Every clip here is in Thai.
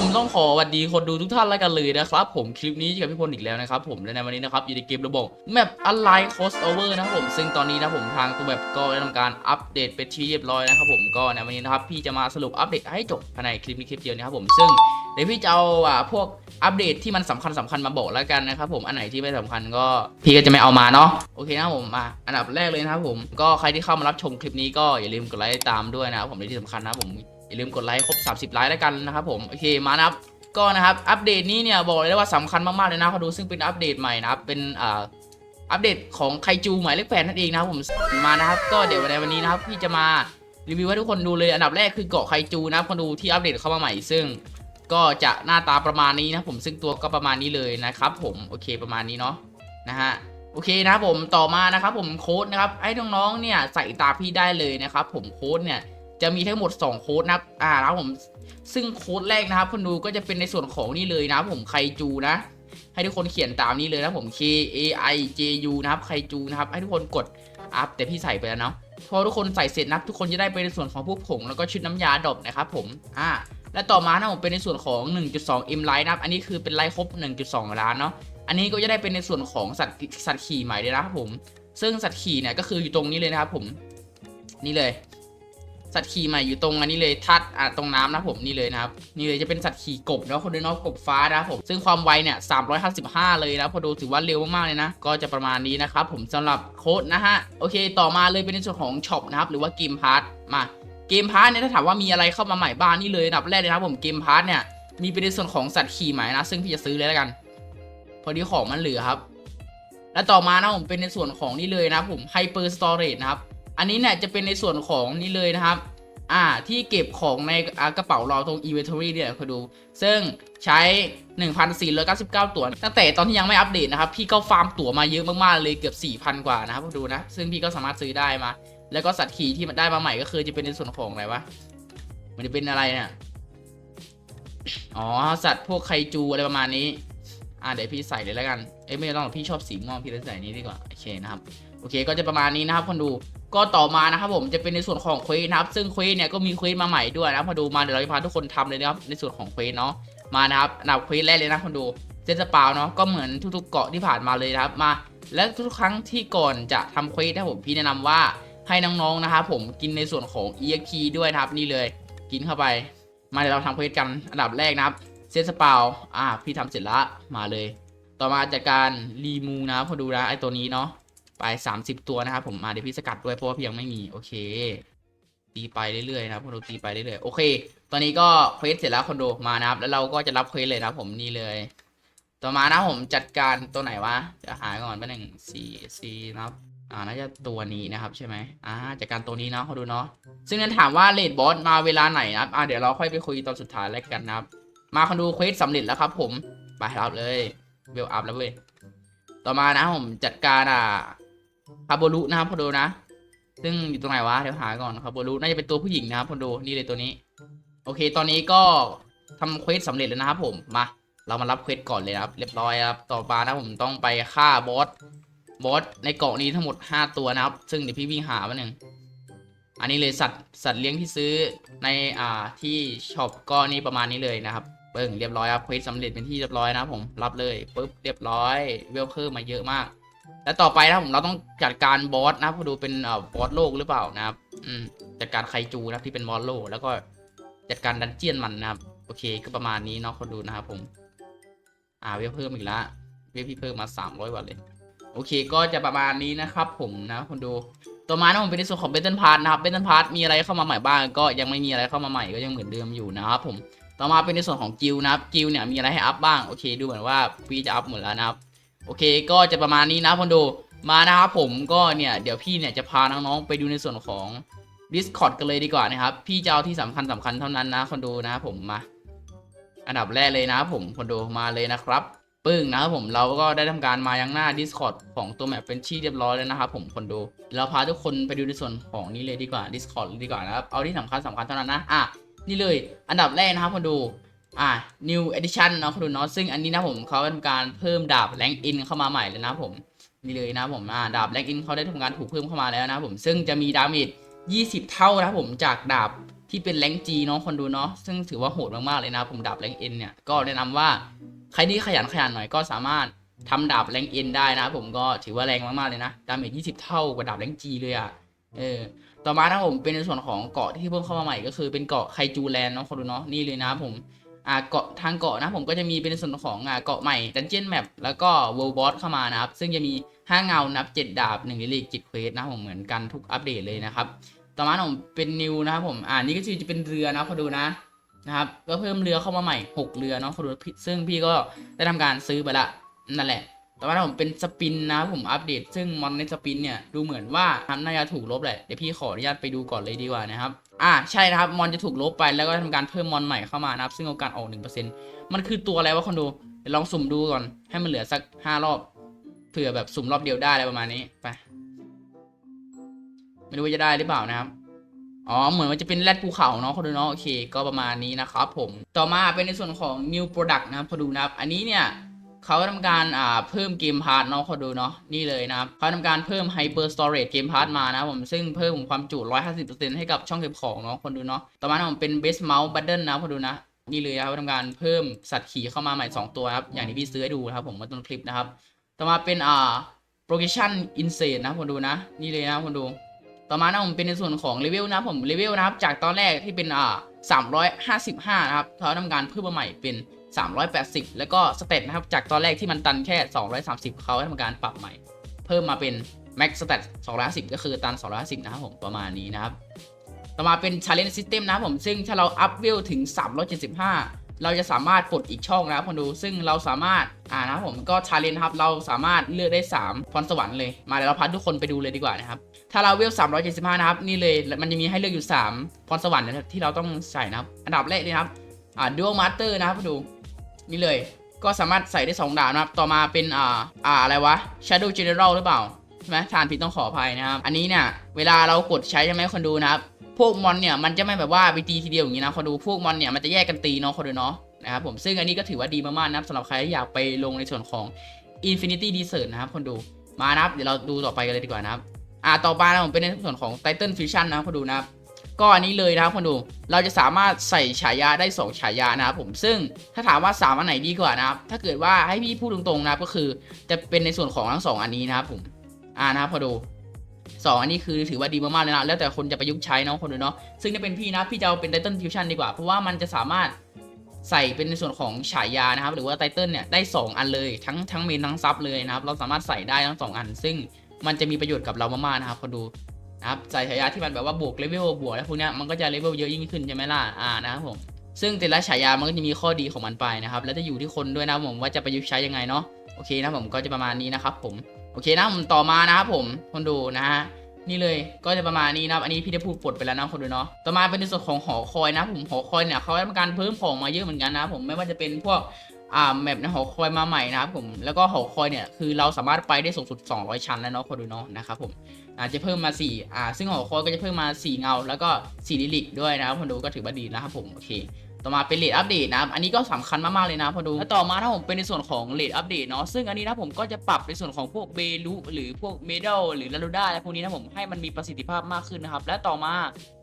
ผมต้องขอสวัสดีคนดูทุกท่านแล้วกันเลยนะครับ ผมคลิปนี้กับพี่พลอีกแล้วนะครับผมและในวันนี้นะครับอยู่ในเกมระบบแมปอ l ไล c ์ o s โอเวอร์นะครับผมซึ่งตอนนี้นะผมทางตัวแบบก็ได้ทำการอัปเดตเป็นที่เรียบร้อยนะครับผมก็ในวันนี้นะครับพี่จะมาสรุปอัปเดตให้จบภายในคลิปนี้คลิปเดียวนะครับผมซึ่งเดี๋ยวพี่จะเอาอ่าพวกอัปเดตที่มันสำคัญสำคัญมาบอกแล้วกันนะครับผมอันไหนที่ไม่สำคัญก็พี่ก็จะไม่เอามาเนาะโอเคนะผมมาอันดับแรกเลยนะครับผมก็ใครที่เข้ามารับชมคลิปนี้ก็อย่าลืมกดไลค์ตามด้วยนะครับผมที่สำคัญนะผม อย่าลืมกดไลค์ครบ 30 ไลค์แล้วกันนะครับผมโอเคมานะครับก็นะครับอัปเดตนี้เนี่ยบอกเลยว่าสำคัญมากๆเลยนะเขาดูซึ่งเป็นอัปเดตใหม่นะครับเป็นอ่าอัปเดตของไคจูหมายเลขแปดนั่นเองนะครับผมมานะครับ ก็เดี๋ยวในวันนี้นะครับพี่จะมารีวิวให้ทุกคนดูเลยอันดับแรกคือเกาะไคจูนะครับคนดูที่อัปเดตเข้ามาใหม่ซึ่ง ก็จะหน้าตาประมาณนี้นะผมซึ่งตัวก็ประมาณนี้เลยนะครับผมโอเคประมาณนี้เนาะนะฮะโอเคนะครับผมต่อมานะครับผมโค้ดนะครับให้น้องๆเนี่ยใส่ตาพี่ได้เลยนะครับผมโค้ดเนี่ย จะมีทั้งหมด 2 โค้ดนะครับอ่านะครับผมซึ่งโค้ดแรกนะครับคุณดูก็จะเป็นในส่วนของนี่เลยนะครับผมไคจูนะ ให้ทุกคนเขียนตามนี้เลยนะผม K A I J U นะครับไคจูนะครับ ให้ทุกคนกดอัพแต่พี่ใส่ไปแล้วเนาะพอทุกคนใส่เสร็จนับทุกคนจะได้เป็นในส่วนของพวกผงแล้วก็ชุดน้ำยาดอบนะครับผมอ่าและต่อมานะผมเป็นในส่วนของ 1.2 M ไลท์นะครับอันนี้คือเป็นไลท์ครบ 1.2 ล้านเนาะอันนี้ก็จะได้เป็นในส่วนของสัตว์สัตว์ขี่ใหม่เลยนะครับผม ซึ่งสัตว์ขี่เนี่ยก็คืออยู่ตรงนี้เลยนะครับผม นี่เลย สัตว์ขี่ใหม่อยู่ตรงอันนี้เลยทัดอะตรงน้ำนะผมนี่เลยนะครับนี่เลยจะเป็นสัตว์ขี่กบแล้วคนดูเนาะกบฟ้านะผมซึ่งความไวเนี่ย355 เลยนะพอดูถือว่าเร็วมากๆเลยนะ ก็จะประมาณนี้นะครับผมสำหรับโค้ดนะฮะโอเค ต่อมาเลยเป็นในส่วนของช็อปนะครับหรือว่าเกมพาร์ทมาเกมพาร์ทเนี่ยถ้าถามว่ามีอะไรเข้ามาใหม่บ้างนี่เลยอันดับแรกเลยนะครับผมเกมพาร์ทเนี่ยมีเป็นในส่วนของสัตว์ขี่ใหม่นะ ซึ่งพี่จะซื้อเลยแล้วกัน พอดีของมันเหลือครับ และต่อมานะผมเป็นในส่วนของนี่เลยนะผมไฮเปอร์สตอเรจนะครับ อันนี้เนี่ยจะเป็นในส่วนของนี่เลยนะครับอ่าที่เก็บของในกระเป๋าเราตรง inventory เนี่ยคุณดู ซึ่งใช้ 1,499 ตั๋วตั้งแต่ตอนที่ยังไม่อัปเดตนะครับ พี่ก็ฟาร์มตั๋วมาเยอะมากๆเลยเกือบ 4,000 กว่านะครับคุณดูนะ ซึ่งพี่ก็สามารถซื้อได้มา แล้วก็สัตว์ขี่ที่มันได้มาใหม่ก็คือจะเป็นในส่วนของอะไรวะ มันจะเป็นอะไรเนี่ยอ๋อ สัตว์พวกไคจูอะไรประมาณนี้ อ่าเดี๋ยวพี่ใส่เลยแล้วกัน เอ้ยไม่ต้องพี่ชอบสีม่วงพี่เลยใส่นี้ดีกว่า โอเคนะครับ โอเคก็จะประมาณนี้นะครับคนดู ก็ต่อมานะครับผมจะเป็นในส่วนของเควสนะครับ ซึ่งเควสเนี่ยก็มีเควสมาใหม่ด้วยนะพอดูมาเดี๋ยวเราจะพาทุกคนทำเลยนะครับในส่วนของเควสเนาะมานะครับอันดับเควสแรกเลยนะคนดูเซนสปาวเนาะก็เหมือนทุกๆเกาะที่ผ่านมาเลยนะครับมาและทุกครั้งที่ก่อนจะทำเควสนะผมพี่แนะนำว่าให้น้องๆนะครับผมกินในส่วนของ EXP ด้วยนะครับนี่เลยกินเข้าไป มาเดี๋ยวเราทำเควสกันอันดับแรกนะครับเซนสปาวอ่าพี่ทำเสร็จละมาเลย ต่อมาจากการรีมูนะครับพอดูนะไอตัวนี้เนาะ ไป 30 ตัวนะครับผมมาเดี๋ยวพี่สกัดด้วยเพราะว่าพี่ยังไม่มี โอเค ตีไปเรื่อยๆนะครับคนดูตีไปเรื่อยๆโอเค ตอนนี้ก็เควสเสร็จแล้วคนดูมานะครับ แล้วเราก็จะรับเควสเลยนะผมนี่เลย ต่อมานะผมจัดการตัวไหนวะจะหาก่อนแป๊บหนึงสี่สี่นะครับอ่าน่าจะตัวนี้นะครับใช่ไหมอ่าจัดการตัวนี้เนาะเขาดูเนาะซึ่งนั้นถามว่าเลดบอสมาเวลาไหนนะครับอ่าเดี๋ยวเราค่อยไปคุยตอนสุดท้ายแล้วกันนะครับ มาคนดูเควสสำเร็จแล้วครับ ผมไปรับเลยเวลอัพแล้วเว้ยต่อมานะผมจัดการอ่า คาโบรุนะครับพอดูนะ ซึ่งอยู่ตรงไหนวะเดี๋ยวหาก่อนคาโบรุน่าจะเป็นตัวผู้หญิงนะครับพอดูนี่เลยตัวนี้ โอเค ตอนนี้ก็ทำเควสสำเร็จแล้วนะครับผมมาเรามารับเควสก่อนเลยนะครับ เรียบร้อยครับต่อมานะผมต้องไปฆ่าบอสบอสในเกาะนี้ทั้งหมด 5 ตัวนะครับ ซึ่งเดี๋ยวพี่วิ่งหามาหนึ่งอันนี้เลยสัตว์สัตว์เลี้ยงที่ซื้อในอ่าที่ช็อปก็นี่ประมาณนี้เลยนะครับเบิ้งเรียบร้อยครับเควสสำเร็จเป็นที่เรียบร้อยนะครับผมรับเลยปุ๊บเรียบร้อยเวลเพิ่มมาเยอะมาก และต่อไปนะครับผมเราต้องจัดการบอสนะครับดูเป็นเอ่อบอสโลกหรือเปล่านะครับ อืมจัดการไคจูนะครับที่เป็นบอสโลก แล้วก็จัดการดันเจียนมันนะครับ โอเคก็ประมาณนี้เนาะคนดูนะครับผม อ่าเวลเพิ่มอีกแล้วเวลพี่เพิ่มมา300กว่าเลย โอเค ก็จะประมาณนี้นะครับผมนะคนดูต่อมานะผมเป็นในส่วนของเบนเทนพาร์ทนะครับเบนเทนพาร์ทมีอะไรเข้ามาใหม่บ้างก็ยังไม่มีอะไรเข้ามาใหม่ก็ยังเหมือนเดิมอยู่นะครับผมต่อมาเป็นในส่วนของกิลนะครับกิลเนี่ยมีอะไรให้อัพบ้างโอเค ดูเหมือนว่าพี่จะอัพหมดแล้วนะครับ โอเค ก็จะประมาณนี้นะคนดูมานะครับผมก็เนี่ยเดี๋ยวพี่เนี่ยจะพาน้องๆไปดูในส่วนของ Discord กันเลยดีกว่านะครับ พี่จะเอาที่สำคัญสำคัญเท่านั้นนะคนดูนะครับผมมา อันดับแรกเลยนะครับผมคนดูมาเลยนะครับ ปึ้งนะครับผมเราก็ได้ทำการมายังหน้า Discord ของตัวแมปเป็นที่เรียบร้อยแล้วนะครับผมคนดูเราพาทุกคนไปดูในส่วนของนี้เลยดีกว่า Discord ดีกว่านะครับเอาที่สำคัญสำคัญเท่านั้นนะอะนี่เลย อันดับแรกนะครับคนดู อ่า new edition เนาะคุณดูเนาะซึ่งอันนี้นะผมเขาทำการเพิ่มดาบ rank in เข้ามาใหม่เลยนะผมนี่เลยนะผมอ่าดาบ rank in เขาได้ทำการถูกเพิ่มเข้ามาแล้วนะผมซึ่งจะมีดาเมจ20 เท่านะผมจากดาบที่เป็นแรงจีเนาะคนดูเนาะซึ่งถือว่าโหดมากๆเลยนะผมดาบแรงเอ็นเนี่ยก็แนะนำว่าใครที่ขยันขยันหน่อยก็สามารถทำดาบแรงเอ็นได้นะผมก็ถือว่าแรงมากๆเลยนะ ดาเมจ20เท่ากว่าดาบแรงจีเลยอะเออ ต่อมานะผมเป็นในส่วนของเกาะที่เพิ่มเข้ามาใหม่ก็คือเป็นเกาะไคจูแลนด์เนาะคนดูเนาะนี่เลยนะผม อ่าเกาะทางเกาะนะผมก็จะมีเป็นส่วนของอ่าเกาะใหม่ดันเจียนแมปแล้วก็เวิลด์บอสเข้ามานะครับ ซึ่งจะมี 5 เงานับ 7 ดาบ1ลิลิกจิตเควสนะผมเหมือนกันทุกอัปเดตเลยนะครับ ต่อมาผมเป็นนิวนะครับผมอ่านี่ก็คือจะเป็นเรือนะพอดูนะนะครับก็เพิ่มเรือเข้ามาใหม่ 6 เรือเนาะพอดูซึ่งพี่ก็ได้ทำการซื้อไปละนั่นแหละ ต่อมาผมเป็นสปินนะครับผมอัปเดต ซึ่งมอนในสปินเนี่ยดูเหมือนว่าทำน่าจะถูกลบแหละเดี๋ยวพี่ขออนุญาตไปดูก่อนเลยดีกว่านะครับอ่าใช่นะครับมอนจะถูกลบไปแล้วก็ทำการเพิ่มมอนใหม่เข้ามานะครับ ซึ่งโอกาสออก 1%มันคือตัวอะไรวะคนดูเดี๋ยวลองสุ่มดูก่อนให้มันเหลือสัก 5 รอบเผื่อแบบสุ่มรอบเดียวได้อะไรประมาณนี้ไปไม่รู้ว่าจะได้หรือเปล่านะครับอ๋อ เหมือนว่าจะเป็นแรดภูเขาเนาะคนดูเนาะโอเค ก็ประมาณนี้นะครับผม ต่อมาเป็นในส่วนของ new product นะครับพอดูนะครับ อันนี้เนี่ย เขาทำการอ่าเพิ่มเกมพาร์ทเนาะเขาดูเนาะนี่เลยนะครับเขาทำการเพิ่ม Hyper Storage เกมพาร์ทมานะผมซึ่งเพิ่มความจุ 150%ให้กับช่องเก็บของเนาะคนดูเนาะต่อมานะผมเป็น Base Mouse Button นะคนดูนะนี่เลยครับทำการเพิ่มสัตว์ขี่เข้ามาใหม่ 2 ตัวครับอย่างที่พี่ซื้อให้ดูนะครับผมเมื่อต้นคลิปนะครับต่อมาเป็นอ่า Progression Insert นะคนดูนะ นี่เลยนะคนดู ต่อมานะผมเป็นในส่วนของเลเวลนะผมเลเวลนะครับจากตอนแรกที่เป็นอ่า355 นะครับเขาทำการเพิ่มมาใหม่เป็น 380 แล้วก็สเตตนะครับ จากตอนแรกที่มันตันแค่ 230 เขาทำการปรับใหม่ เพิ่มมาเป็น Max Stat 250 ก็คือตัน 250 นะครับผมประมาณนี้นะครับ ต่อมาเป็น Challenge System นะครับผม ซึ่งถ้าเราอัพเวลถึง 375 เราจะสามารถปลดอีกช่องนะครับคนดูซึ่งเราสามารถอ่านะครับผมก็ Challenge ครับเราสามารถเลือกได้ 3 พรสวรรค์เลยมาเดี๋ยวเราพาทุกคนไปดูเลยดีกว่านะครับถ้าเราเวล375 นะครับ นี่เลยมันจะมีให้เลือกอยู่ 3 พรสวรรค์นะที่เราต้องใส่นะครับ อันดับแรกเลยครับอ่า Dual Master นะครับดู นี่เลย ก็สามารถใส่ได้ 2 ดาบนะครับ ต่อมาเป็นอ่าอ่าอะไรวะ Shadow General หรือเปล่าใช่ไหมทานผิดต้องขออภัยนะครับ อันนี้เนี่ยเวลาเรากดใช้ใช่ไหมคนดูนะครับ พวกมอนเนี่ยมันจะไม่แบบว่าไปตีทีเดียวอย่างนี้นะคนดูพวกมอนเนี่ยมันจะแยกกันตีเนาะคนดูเนาะนะครับผมซึ่งอันนี้ก็ถือว่าดีมากๆนะครับสำหรับใครที่อยากไปลงในส่วนของ Infinity Desert นะครับคนดูมานะครับเดี๋ยวเราดูต่อไปกันเลยดีกว่านะครับอ่าต่อมานะผมเป็นในส่วนของ Titan Fusion นะครับคนดูนะครับ ก็อันนี้เลยนะครับคนดู เราจะสามารถใส่ฉายาได้ 2 ฉายานะครับผมซึ่งถ้าถามว่า 3 อันไหนดีกว่านะครับ ถ้าเกิดว่าให้พี่พูดตรงๆนะครับก็คือจะเป็นในส่วนของทั้งสองอันนี้นะครับผมอ่านะครับพอดูสองอันนี้คือถือว่าดีมากๆเลยนะแล้วแต่คนจะประยุกต์ใช้เนาะคนดูเนาะซึ่งถ้าเป็นพี่นะพี่จะเอาเป็น Titan Fusion ดีกว่า เพราะว่ามันจะสามารถใส่เป็นในส่วนของฉายานะครับ หรือว่าไตเติลเนี่ยได้ 2 อันเลยทั้งทั้งเมนทั้งซับเลยนะครับ เราสามารถใส่ได้ทั้งสองอัน ซึ่งมันจะมีประโยชน์กับเรามากๆนะครับคนดู นะครับใส่ฉายาที่มันแบบว่าบวกเลเวลบวกแล้วพวกนี้มันก็จะเลเวลเยอะยิ่งขึ้นใช่ไหมล่ะอ่านะครับผมซึ่งแต่ละฉายามันก็จะมีข้อดีของมันไปนะครับแล้วจะอยู่ที่คนด้วยนะผมว่าจะประยุกต์ใช้ยังไงเนาะโอเคนะผมก็จะประมาณนี้นะครับผมโอเคนะผมต่อมานะครับผมคนดูนะฮะนี่เลยก็จะประมาณนี้นะครับอันนี้พี่ได้พูดปลดไปแล้วนะคนดูเนาะต่อมาเป็นในส่วนของหอคอยนะผมหอคอยเนี่ยเขาทำการเพิ่มของมาเยอะเหมือนกันนะผมไม่ว่าจะเป็นพวกอ่าแมปในหอคอยมาใหม่นะครับผมแล้วก็หอคอยเนี่ยคือเราสามารถไปได้สูงสุด 200 ชั้นแล้วเนาะคนดูเนาะนะครับผม อาจจะเพิ่มมา4อ่าซึ่งหอคอก็จะเพิ่มมา 4 เงา แล้วก็4ลิลิกด้วยนะครับคนดูก็ถือว่าดีนะครับผมโอเค ต่อมาเป็นเลดอัปเดตนะครับอันนี้ก็สำคัญมากๆเลยนะพอดูแล้วต่อมาถ้าผมเป็นในส่วนของเลดอัปเดตเนาะซึ่งอันนี้นะผมก็จะปรับในส่วนของพวกเบลูหรือพวกเมดัลหรือลาลูด้าอะไรพวกนี้นะผมให้มันมีประสิทธิภาพมากขึ้นนะครับและต่อมา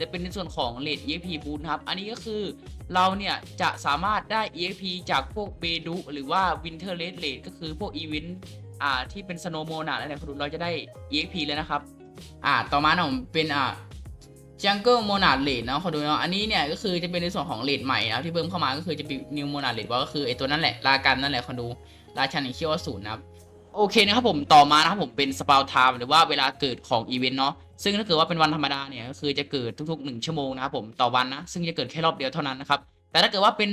จะเป็นในส่วนของเลด EXP boost นะครับอันนี้ก็คือเราเนี่ยจะสามารถได้ EXP จากพวกเบลูหรือว่า Winter Red Raid ก็คือพวกอีเวนต์อ่าที่เป็นสโนโมนาอะไรเนี่ยคนดูเราจะได้ EXP เลยนะครับ อ่าต่อมานะผมเป็นอ่า Jungle Monad Raid นะขอดูเนาะอันนี้เนี่ยก็คือจะเป็นในส่วนของเลดใหม่นะที่เพิ่มเข้ามาก็คือจะเป็น New Monad Raid ว่าก็คือไอตัวนั่นแหละลากันนั่นแหละคนดูราชันแห่งเขี้ยวอสูรนะครับโอเคนะครับผมต่อมานะครับผมเป็นสปาวไทม์หรือว่าเวลาเกิดของอีเวนต์เนาะซึ่งถ้าเกิดว่าเป็นวันธรรมดาเนี่ยก็คือจะเกิดทุกๆ 1 ชั่วโมงนะครับผมต่อวันนะซึ่งจะเกิดแค่รอบเดียวเท่านั้นนะครับแต่ถ้าเกิดว่าเป็น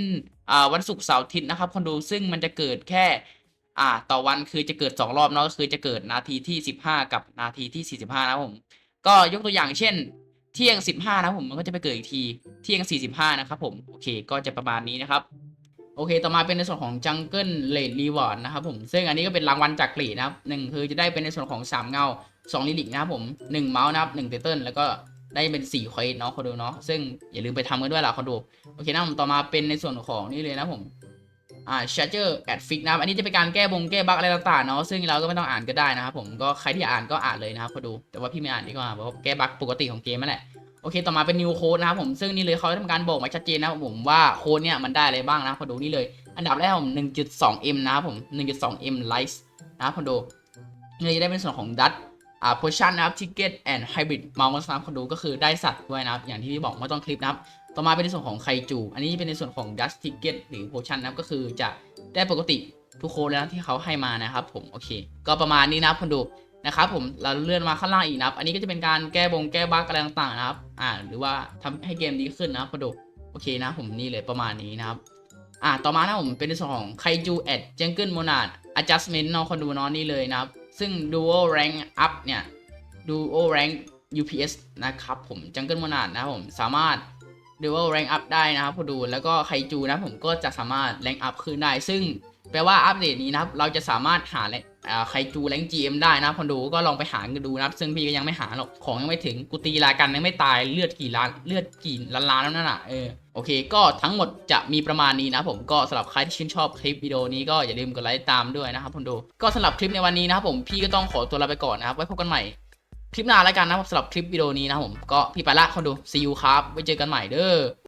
วันศุกร์เสาร์อาทิตย์นะครับคนดูซึ่งมันจะเกิดแค่ อ่า ต่อวันคือจะเกิด 2 รอบเนาะก็คือจะเกิดนาทีที่ 15 กับนาทีที่ 45 นะผม ก็ยกตัวอย่างเช่น เที่ยง 15 นะผมมันก็จะไปเกิดอีกทีเที่ยง 45 นะครับผมโอเคก็จะประมาณนี้นะครับโอเค ต่อมาเป็นในส่วนของ Jungle Rate Reward นะครับผม ซึ่งอันนี้ก็เป็นรางวัลจากกรดนะครับหนึ่งคือจะได้เป็นในส่วนของ 3 เงา 2 ลิลิกนะครับผม 1 เมาส์นะครับ1เตเติลแล้วก็ได้เป็น 4ควอเนาะคนดูเนาะ ซึ่งอย่าลืมไปทำกันด้วยล่ะคนดู โอเคนะผมต่อมาเป็นในส่วนของนี่เลยนะผม อ่า Charger at Fix นะครับอันนี้จะเป็นการแก้บงแก้บั๊กอะไรต่างๆเนาะซึ่งเราก็ไม่ต้องอ่านก็ได้นะครับผมก็ใครที่อยากอ่านก็อ่านเลยนะครับคนดูแต่ว่าพี่ไม่อ่านดีกว่าเพราะแก้บั๊กปกติของเกมนั่นแหละโอเคต่อมาเป็น new code นะครับผมซึ่งนี่เลยเขาทำการบอกมาชัดเจนนะครับผมว่าโค้ดเนี่ยมันได้อะไรบ้างนะพอดูนี่เลย อันดับแรกผม 1.2m นะครับผม 1.2m likes นะครับพอดูนี่จะได้เป็นส่วนของดัตอ่า portion นะครับ ticket and hybrid mouse นะครับพอดูก็คือได้สัตว์ด้วยนะครับอย่างที่พี่บอกเมื่ต้นคลิปนะครับ ต่อมาเป็นในส่วนของไคจู อันนี้เป็นในส่วนของ dust ticket หรือ portion นะครับก็คือจะได้ปกติทุกโค้ดแล้วที่เขาให้มานะครับผมโอเค ก็ประมาณนี้นะครับพอดูนะครับผมเราเลื่อนมาข้างล่างอีกนะครับอันนี้ก็จะเป็นการแก้บงแก้บั๊กอะไรต่างๆนะครับอ่าหรือว่าทำให้เกมดีขึ้นนะครับพอดูโอเคนะผมนี่เลยประมาณนี้นะครับอ่าต่อมานะผมเป็นในส่วนของ Kaiju at Jungle Monad Adjustment เนอะคนดูเนอะนี่เลยนะครับซึ่ง Dual Rank Up เนี่ย Dual Rank UPS นะครับผม Jungle Monad นะครับผมสามารถ Dual Rank Up ได้นะครับพอดูแล้วก็ Kaiju นะผมก็จะสามารถ Rank Up ขึ้นได้ ซึ่งแปลว่าอัปเดตนี้นะครับ เราจะสามารถหาแไคจูแรง GM ได้นะคนดูก็ลองไปหากันดูนะครับซึ่งพี่ก็ยังไม่หาหรอกของยังไม่ถึงกูตีลากันยังไม่ตายเลือดกี่ล้านเลือดกี่ล้านล้านแล้วนั่นน่ะเออโอเค ก็ทั้งหมดจะมีประมาณนี้นะผมก็สำหรับใครที่ชื่นชอบคลิปวิดีโอนี้ก็อย่าลืมกดไลค์ตามด้วยนะครับคนดูก็สำหรับคลิปในวันนี้นะครับผมพี่ก็ต้องขอตัวลาไปก่อนนะครับไว้พบกันใหม่ คลิปหน้าแล้วกันนะครับสำหรับคลิปวิดีโอนี้นะครับผมก็พี่ไปละคนดู see you ครับไว้เจอกันใหม่เด้อ